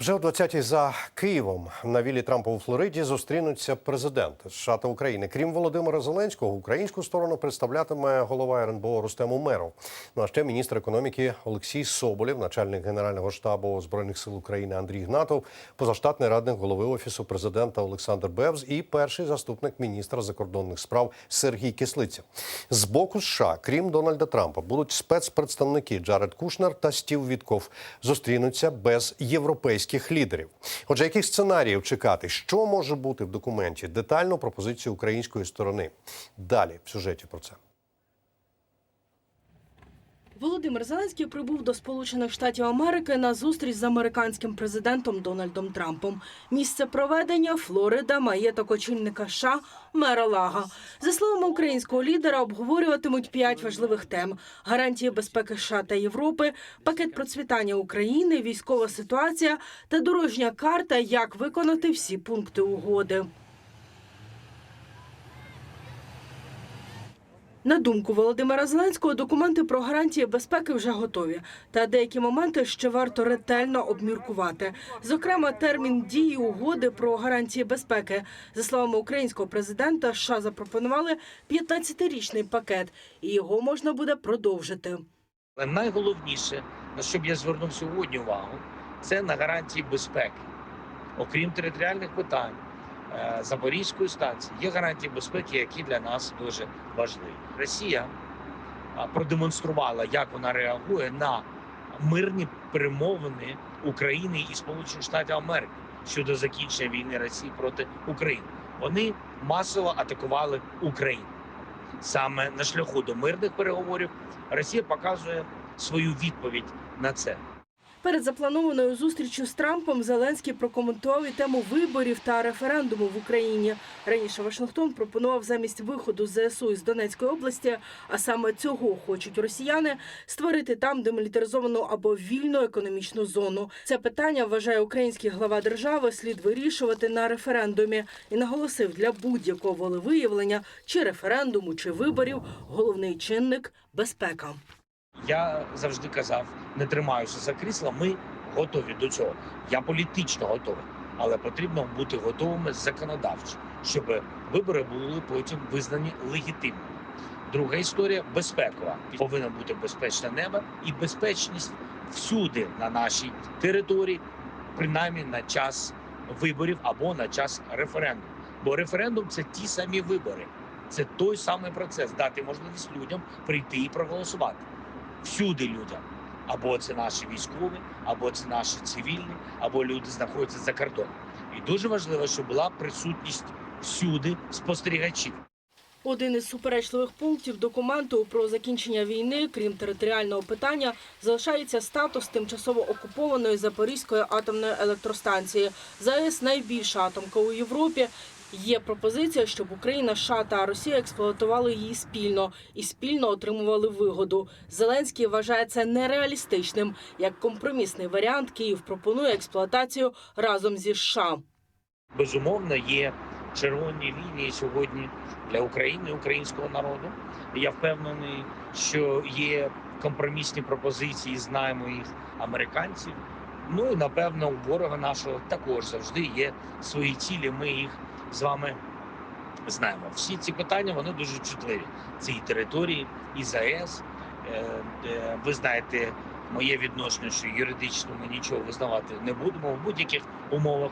Вже о 20-й за Києвом на вілі Трампа у Флориді зустрінуться президенти США та України. Крім Володимира Зеленського, українську сторону представлятиме голова РНБО Рустем Умеров. Ну а ще міністр економіки Олексій Соболєв, начальник генерального штабу збройних сил України Андрій Гнатов, позаштатний радник голови офісу президента Олександр Бевз і перший заступник міністра закордонних справ Сергій Кислиця. З боку США, крім Дональда Трампа, будуть спецпредставники Джаред Кушнер та Стів Вітков. Зустрінуться без європейських лідерів. Отже, яких сценаріїв чекати? Що може бути в документі? Детальну пропозицію української сторони. Далі в сюжеті про це. Володимир Зеленський прибув до Сполучених Штатів Америки на зустріч з американським президентом Дональдом Трампом. Місце проведення Флорида, маєток очільника США Мера Лага. За словами українського лідера, обговорюватимуть п'ять важливих тем: гарантії безпеки США та Європи, пакет процвітання України, військова ситуація та дорожня карта, як виконати всі пункти угоди. На думку Володимира Зеленського, документи про гарантії безпеки вже готові, та деякі моменти ще варто ретельно обміркувати. Зокрема, термін дії угоди про гарантії безпеки. За словами українського президента, США запропонували 15-річний пакет, і його можна буде продовжити. Але найголовніше, на що б я звернув сьогодні увагу, це на гарантії безпеки. Окрім територіальних питань Запорізької станції, є гарантії безпеки, які для нас дуже важливі. Росія продемонструвала, як вона реагує на мирні перемовини України і Сполучених Штатів Америки щодо закінчення війни Росії проти України. Вони масово атакували Україну. Саме на шляху до мирних переговорів Росія показує свою відповідь на це. Перед запланованою зустрічю з Трампом Зеленський прокоментував і тему виборів та референдуму в Україні. Раніше Вашингтон пропонував замість виходу з ЗСУ із Донецької області, а саме цього хочуть росіяни, створити там демілітаризовану або вільну економічну зону. Це питання вважає український глава держави слід вирішувати на референдумі і наголосив для будь-якого волевиявлення чи референдуму, чи виборів головний чинник безпека. Я завжди казав, не тримаюся за крісла. Ми готові до цього. Я політично готовий, але потрібно бути готовими законодавчо, щоб вибори були потім визнані легітимними. Друга історія безпекова. Повинно бути безпечне небо і безпечність всюди на нашій території, принаймні на час виборів або на час референдуму. Бо референдум це ті самі вибори. Це той самий процес дати можливість людям прийти і проголосувати всюди людям. Або це наші військові, або це наші цивільні, або люди знаходяться за кордоном. І дуже важливо, щоб була присутність всюди спостерігачів. Один із суперечливих пунктів документу про закінчення війни, крім територіального питання, залишається статус тимчасово окупованої Запорізької атомної електростанції. ЗАЕС найбільша атомка у Європі. Є пропозиція, щоб Україна, США та Росія експлуатували її спільно і спільно отримували вигоду. Зеленський вважає це нереалістичним. Як компромісний варіант, Київ пропонує експлуатацію разом зі США. Безумовно, є червоні лінії сьогодні для України, українського народу. Я впевнений, що є компромісні пропозиції, знаємо їх американців. Ну і напевно у ворога нашого також завжди є свої цілі. Ми їх з вами знаємо. Всі ці питання вони дуже чутливі. Це і території, і ЗАЕС. Е, Ви знаєте, моє відношення, що юридично ми нічого визнавати не будемо в будь-яких умовах.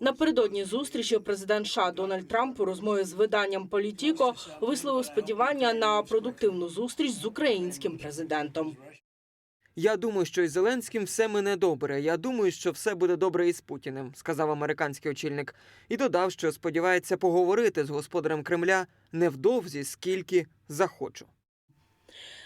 Напередодні зустрічі президент США Дональд Трамп у розмові з виданням Політіко висловив сподівання на продуктивну зустріч з українським президентом. Я думаю, що із Зеленським все мине добре. Я думаю, що все буде добре із Путіним, сказав американський очільник, і додав, що сподівається поговорити з господарем Кремля невдовзі, скільки захочу.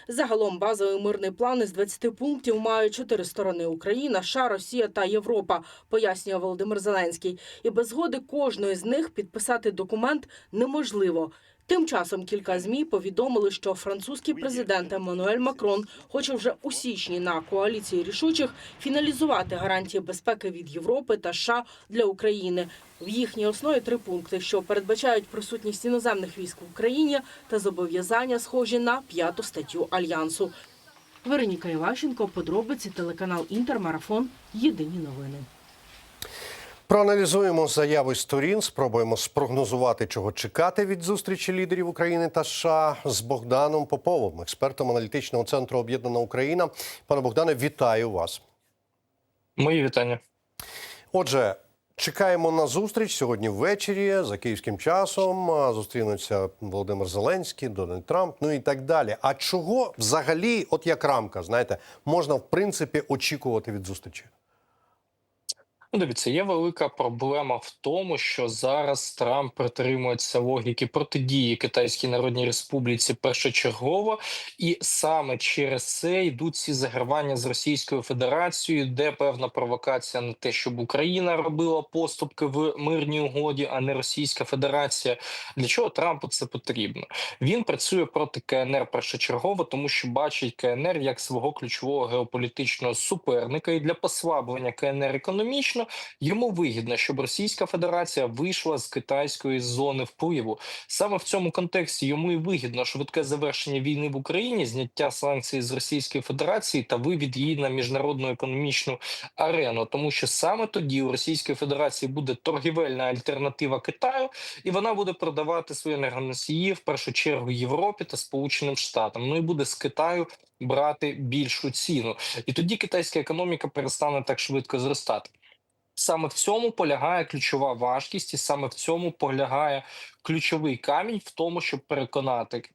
Загалом базовий мирний план із 20 пунктів має чотири сторони: Україна, США, Росія та Європа, пояснює Володимир Зеленський. І без згоди кожної з них підписати документ неможливо. Тим часом кілька змі повідомили, що французький президент Еммануель Макрон хоче вже у січні на коаліції рішучих фіналізувати гарантії безпеки від Європи та США для України. В їхній основі три пункти, що передбачають присутність іноземних військ в Україні та зобов'язання, схожі на п'яту статтю альянсу. Вероніка Іващенко, подробиці, телеканал Інтермарафон. Єдині новини. Проаналізуємо заяви сторін, спробуємо спрогнозувати, чого чекати від зустрічі лідерів України та США з Богданом Поповим, експертом аналітичного центру Об'єднана Україна. Пане Богдане, вітаю вас. Мої вітання. Отже, чекаємо на зустріч сьогодні ввечері за київським часом. Зустрінуться Володимир Зеленський, Дональд Трамп, ну і так далі. А чого взагалі, от як рамка, знаєте, можна в принципі очікувати від зустрічі? Ну, дивіться, є велика проблема в тому, що зараз Трамп притримується логіки протидії Китайській Народній Республіці першочергово, і саме через це йдуть ці загравання з Російською Федерацією, де певна провокація на те, щоб Україна робила поступки в мирній угоді, а не Російська Федерація. Для чого Трампу це потрібно? Він працює проти КНР першочергово, тому що бачить КНР як свого ключового геополітичного суперника, і для послаблення КНР економічно йому вигідно, щоб Російська Федерація вийшла з китайської зони впливу. Саме в цьому контексті йому і вигідно швидке завершення війни в Україні, зняття санкцій з Російської Федерації та вивід її на міжнародну економічну арену, тому що саме тоді у Російської Федерації буде торгівельна альтернатива Китаю, і вона буде продавати свої енергоносії в першу чергу Європі та Сполученим Штатам. Ну і буде з Китаю брати більшу ціну, і тоді китайська економіка перестане так швидко зростати. Саме в цьому полягає ключова важкість, і саме в цьому полягає ключовий камінь в тому, щоб переконати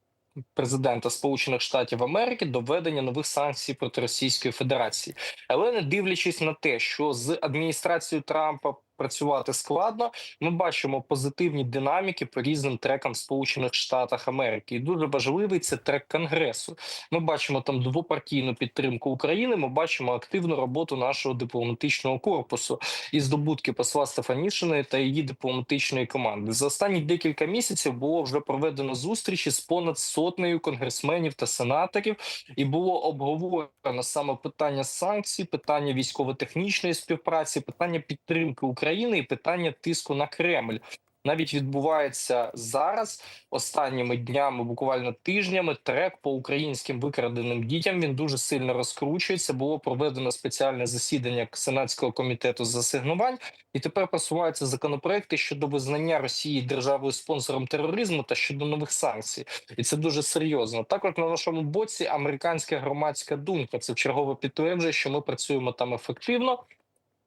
президента Сполучених Штатів Америки до введення нових санкцій проти Російської Федерації. Але не дивлячись на те, що з адміністрацією Трампа працювати складно, ми бачимо позитивні динаміки по різним трекам в Сполучених Штатах Америки. І дуже важливий це трек Конгресу. Ми бачимо там двопартійну підтримку України. Ми бачимо активну роботу нашого дипломатичного корпусу і здобутки посла Стефанішиної та її дипломатичної команди. За останні декілька місяців було вже проведено зустрічі з понад сотнею конгресменів та сенаторів, і було обговорено саме питання санкцій, питання військово-технічної співпраці, питання підтримки України і питання тиску на Кремль. Навіть відбувається зараз останніми днями, буквально тижнями, трек по українським викраденим дітям. Він дуже сильно розкручується. Було проведено спеціальне засідання Сенатського комітету з асигнувань, і тепер просуваються законопроекти щодо визнання Росії державою спонсором тероризму та щодо нових санкцій. І це дуже серйозно. Також на нашому боці американська громадська думка. Це чергово підтверджує, що ми працюємо там ефективно.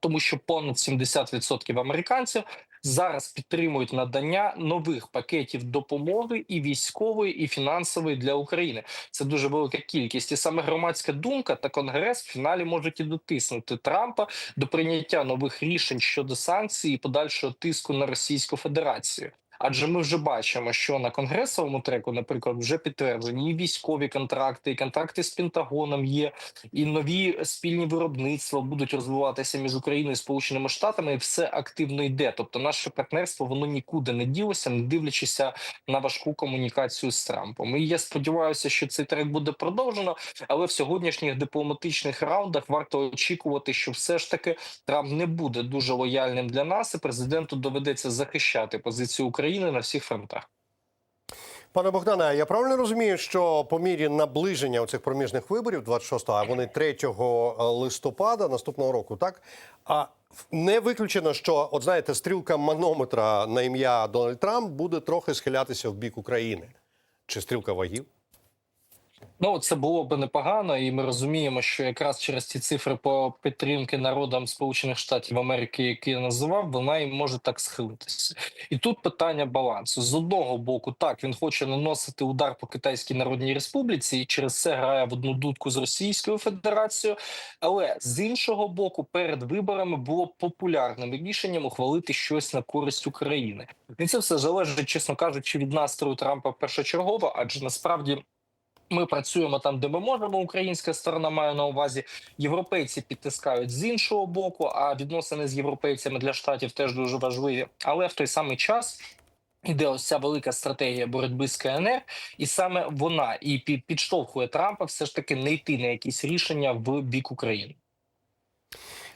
Тому що понад 70% американців зараз підтримують надання нових пакетів допомоги і військової, і фінансової для України. Це дуже велика кількість, і саме громадська думка та конгрес в фіналі можуть і дотиснути Трампа до прийняття нових рішень щодо санкцій і подальшого тиску на Російську Федерацію. Адже ми вже бачимо, що на конгресовому треку, наприклад, вже підтверджені і військові контракти, і контракти з Пентагоном є, і нові спільні виробництва будуть розвиватися між Україною і Сполученими Штатами. І все активно йде. Тобто, наше партнерство воно нікуди не ділося, не дивлячися на важку комунікацію з Трампом. І я сподіваюся, що цей трек буде продовжено. Але в сьогоднішніх дипломатичних раундах варто очікувати, що все ж таки Трамп не буде дуже лояльним для нас, і президенту доведеться захищати позицію України на всіх фронтах. Пане Богдане, я правильно розумію, що по мірі наближення цих проміжних виборів, 26-го, а вони 3 листопада наступного року, так? А не виключено, що, от знаєте, стрілка манометра на ім'я Дональд Трамп буде трохи схилятися в бік України. Чи стрілка вагів? Ну, це було б непогано, і ми розуміємо, що якраз через ці цифри по підтримки народам Сполучених Штатів Америки, які я називав, вона і може так схилитися. І тут питання балансу з одного боку, так він хоче наносити удар по Китайській Народній Республіці і через це грає в одну дудку з Російською Федерацією. Але з іншого боку, перед виборами було популярним рішенням ухвалити щось на користь України. І це все залежить, чесно кажучи, від настрою Трампа першочергово, адже насправді. Ми працюємо там, де ми можемо. Українська сторона має на увазі. Європейці підтискають з іншого боку. А відносини з європейцями для штатів теж дуже важливі. Але в той самий час Іде ось ця велика стратегія боротьби з КНР, і саме вона і під- підштовхує Трампа все ж таки не йти на якісь рішення в бік України.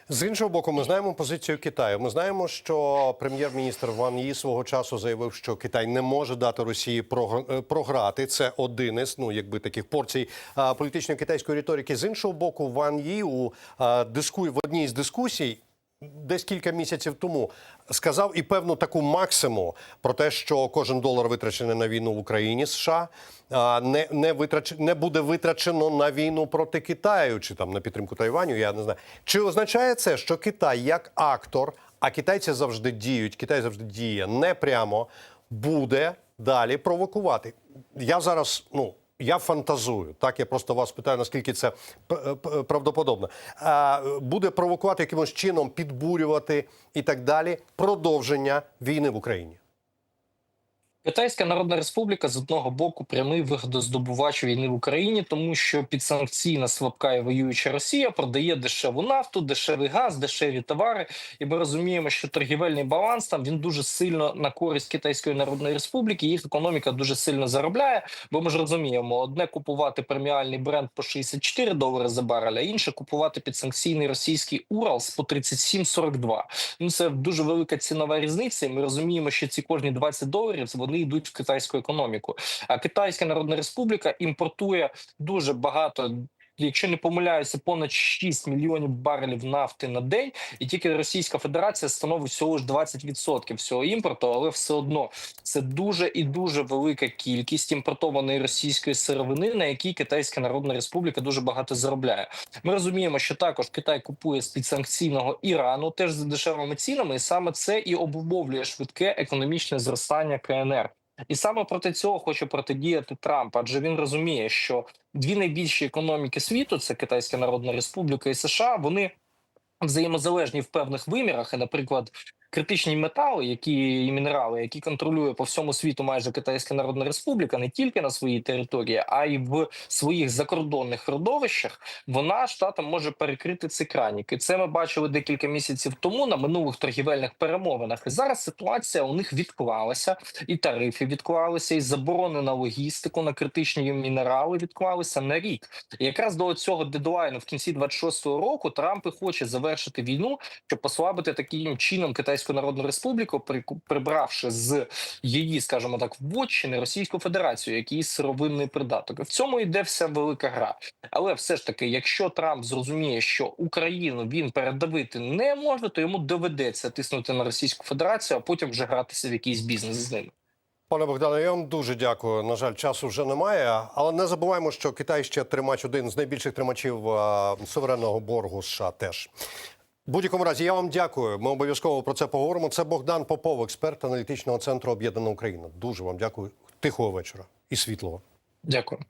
З іншого боку, ми знаємо позицію Китаю. Ми знаємо, що прем'єр-міністр Ван Ї свого часу заявив, що Китай не може дати Росії е, програти. Це один із ну якби таких порцій політичної китайської риторики. З іншого боку, Ван Ї у диску... в одній з дискусій. Десь кілька місяців тому сказав і певну таку максиму про те, що кожен долар витрачений на війну в Україні США не, не, витрач... не буде витрачено на війну проти Китаю чи там на підтримку Тайваню. Я не знаю. Чи означає це, що Китай як актор, а китайці завжди діють, Китай завжди діє не прямо, буде далі провокувати? Я зараз, ну. Я фантазую, так я просто вас питаю, наскільки це п- п- правдоподобно. Буде провокувати якимось чином, підбурювати і так далі продовження війни в Україні. Китайська Народна Республіка з одного боку прямий вигодоздобувач війни в Україні, тому що підсанкційна слабка і воююча Росія продає дешеву нафту, дешевий газ, дешеві товари. І ми розуміємо, що торгівельний баланс там він дуже сильно на користь Китайської Народної Республіки. Їх економіка дуже сильно заробляє. Бо ми ж розуміємо, одне купувати преміальний бренд по 64 долари за барель, а інше купувати підсанкційний російський Уралс по 37,42. Ну це дуже велика цінова різниця. і Ми розуміємо, що ці кожні 20 доларів вони йдуть в китайську економіку. А Китайська Народна Республіка імпортує дуже багато. Якщо не помиляюся, понад 6 мільйонів барелів нафти на день, і тільки Російська Федерація становить всього ж 20% всього імпорту, але все одно це дуже і дуже велика кількість імпортованої російської сировини, на якій Китайська Народна Республіка дуже багато заробляє. Ми розуміємо, що також Китай купує з підсанкційного Ірану теж за дешевими цінами, і саме це і обумовлює швидке економічне зростання КНР. І саме проти цього хоче протидіяти Трамп, адже він розуміє, що дві найбільші економіки світу це Китайська Народна Республіка і США. Вони взаємозалежні в певних вимірах. І, наприклад, критичні метали, які і мінерали, які контролює по всьому світу майже Китайська Народна Республіка, не тільки на своїй території, а й в своїх закордонних родовищах, вона штатам може перекрити цей кранік. І це ми бачили декілька місяців тому на минулих торгівельних перемовинах. І зараз ситуація у них відклалася, і тарифи відклалися, і заборони на логістику на критичні мінерали відклалися на рік. І якраз до цього дедлайну в кінці 26-го року Трамп і хоче завершити війну, щоб послабити таким чином Китайську Народну Республіку, прибравши з її, скажімо так, вотчини Російську Федерацію, який сировинний придаток. В цьому йде вся велика гра. Але все ж таки, якщо Трамп зрозуміє, що Україну він передавити не може, то йому доведеться тиснути на Російську Федерацію, а потім вже гратися в якийсь бізнес з ними. Пане Богдане, я вам дуже дякую. На жаль, часу вже немає. Але не забуваємо, що Китай ще тримач один з найбільших тримачів суверенного боргу США теж. Будь-якому разі, я вам дякую. Ми обов'язково про це поговоримо. Це Богдан Попов, експерт аналітичного центру Об'єднана Україна. Дуже вам дякую. Тихого вечора і світлого. Дякую.